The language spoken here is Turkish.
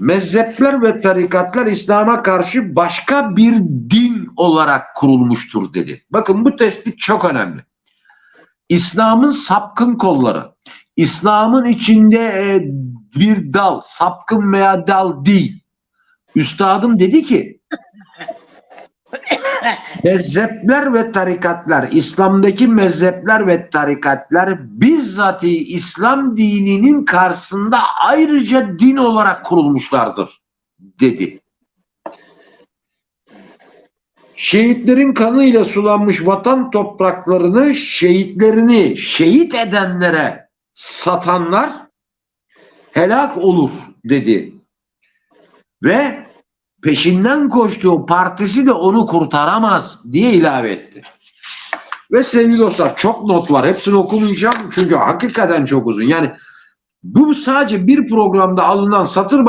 Mezhepler ve tarikatlar İslam'a karşı başka bir din olarak kurulmuştur dedi. Bakın bu tespit çok önemli. İslam'ın sapkın kolları, İslam'ın içinde e, bir dal, sapkın veya dal değil. Üstadım dedi ki mezhepler ve tarikatlar, İslam'daki mezhepler ve tarikatlar bizzati İslam dininin karşısında ayrıca din olarak kurulmuşlardır dedi. Şehitlerin kanıyla sulanmış vatan topraklarını şehitlerini şehit edenlere satanlar helak olur dedi. Ve peşinden koştuğu partisi de onu kurtaramaz diye ilave etti. Ve sevgili dostlar çok not var. Hepsini okumayacağım çünkü hakikaten çok uzun. Yani bu sadece bir programda alınan satır başı